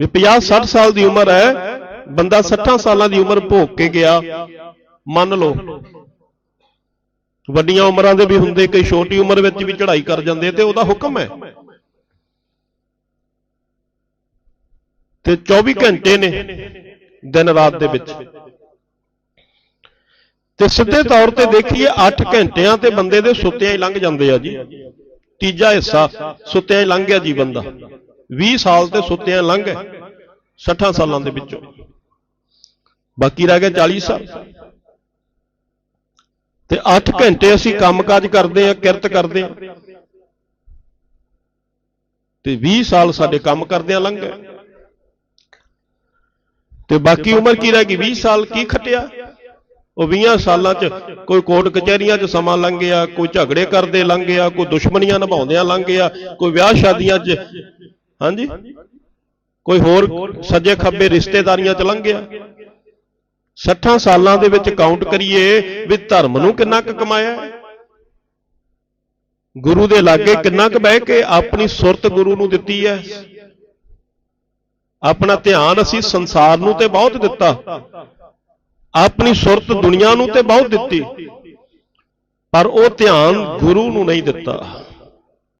ਵੀ 50 60 ਸਾਲ ਦੀ ਉਮਰ ਹੈ ਬੰਦਾ 60 ਸਾਲਾਂ ਦੀ ਉਮਰ ਭੋਗ ਕੇ ਗਿਆ। ਮੰਨ ਲਓ। ਵੱਡੀਆਂ ਉਮਰਾਂ ਦੇ ਵੀ ਹੁੰਦੇ ਕਈ ਛੋਟੀ ਉਮਰ ਵਿੱਚ ਵੀ ਚੜ੍ਹਾਈ ਕਰ ਜਾਂਦੇ ਤੇ ਉਹਦਾ ਹੁਕਮ ਹੈ। ਤੇ 24 ਘੰਟੇ ਨੇ ਦਿਨ ਰਾਤ ਦੇ ਵਿੱਚ। ਤੇ ਸਿੱਧੇ ਤੌਰ ਤੇ ਦੇਖੀਏ 8 ਘੰਟਿਆਂ ਤੇ ਬੰਦੇ ਦੇ ਸੁੱਤਿਆਂ ਹੀ ਲੰਘ ਜਾਂਦੇ ਆ ਜੀ। ਤੀਜਾ ਹਿੱਸਾ ਸੁੱਤਿਆਂ ਹੀ ਲੰਘ ਗਿਆ ਜੀ ਬੰਦਾ 20 ਸਾਲ ਤੇ ਸੁੱਤਿਆਂ ਲੰਘ ਗਏ 60 ਸਾਲਾਂ ਦੇ ਵਿੱਚੋਂ। ਬਾਕੀ ਰਹਿ ਗਏ 40 ਸਾਲ। ਤੇ 8 ਘੰਟੇ ਅਸੀਂ ਕੰਮਕਾਜ ਕਰਦੇ ਆ ਕਿਰਤ ਕਰਦੇ ਆ ਤੇ 20 ਸਾਲ ਸਾਡੇ ਕੰਮ ਕਰਦਿਆਂ ਲੰਘ ਗਏ। ਤੇ ਬਾਕੀ ਉਮਰ ਕੀ ਰਹਿ ਗਈ? 20 ਸਾਲ ਕੀ ਖਟਿਆ? ਉਹ 20 ਸਾਲਾਂ 'ਚ ਕੋਈ ਕੋਰਟ ਕਚਹਿਰੀਆਂ 'ਚ ਸਮਾਂ ਲੰਘ ਗਿਆ, ਕੋਈ ਝਗੜੇ ਕਰਦੇ ਲੰਘ ਗਿਆ, ਕੋਈ ਦੁਸ਼ਮਣੀਆਂ ਨਿਭਾਉਂਦਿਆਂ ਲੰਘ ਗਿਆ, ਕੋਈ ਵਿਆਹ ਸ਼ਾਦੀਆਂ 'ਚ ਹਾਂਜੀ? ਕੋਈ ਹੋਰ ਸੱਜੇ ਖੱਬੇ ਰਿਸ਼ਤੇਦਾਰੀਆਂ 'ਚ ਲੰਘ ਗਿਆ 60 ਸਾਲਾਂ ਦੇ ਵਿੱਚ ਕਾਊਂਟ ਕਰੀਏ ਵੀ ਧਰਮ ਨੂੰ ਕਿੰਨਾ ਕੁ ਕਮਾਇਆ? ਗੁਰੂ ਦੇ ਲਾਗੇ ਕਿੰਨਾ ਕੁ ਬਹਿ ਕੇ ਆਪਣੀ ਸੁਰਤ ਗੁਰੂ ਨੂੰ ਦਿੱਤੀ ਹੈ। ਆਪਣਾ ਧਿਆਨ ਅਸੀਂ ਸੰਸਾਰ ਨੂੰ ਤੇ ਬਹੁਤ ਦਿੱਤਾ। ਆਪਣੀ ਸੁਰਤ ਦੁਨੀਆ ਨੂੰ ਤੇ ਬਹੁਤ ਦਿੱਤੀ। ਪਰ ਉਹ ਧਿਆਨ ਗੁਰੂ ਨੂੰ ਨਹੀਂ ਦਿੱਤਾ।